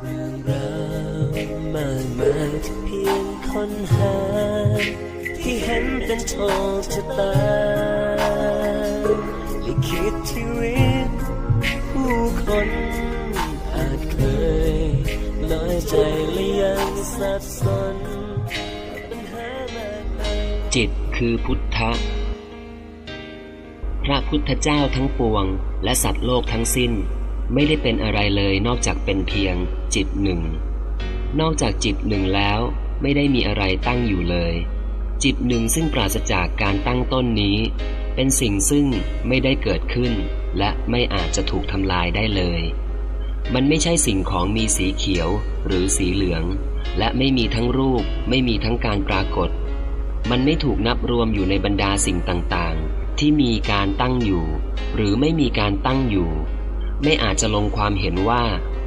เรื่องราวมากมายที่เพียงค้นหา ที่เห็นเป็นโชคชะตาลิขิตชีวิตผู้คนอาจเคยน้อยใจและยังสับสนจิตคือพุทธะพระพุทธเจ้าทั้งปวง และสัตว์โลกทั้งสิ้น ไม่ได้เป็นอะไรเลยนอกจากเป็นเพียงจิตหนึ่ง นอกจากจิตหนึ่งแล้วไม่ได้มีอะไรตั้งอยู่เลย จิตหนึ่งซึ่งปราศจากการตั้งต้นนี้ เป็นสิ่งซึ่งไม่ได้เกิดขึ้น และไม่อาจจะถูกทำลายได้เลย มันไม่ใช่สิ่งของมีสีเขียวหรือสีเหลือง และไม่มีทั้งรูป ไม่มีทั้งการปรากฏ มันไม่ถูกนับรวมอยู่ในบรรดาสิ่งต่างๆ ที่มีการตั้งอยู่ หรือไม่มีการตั้งอยู่ ไม่อาจจะลงความเห็นว่าเป็น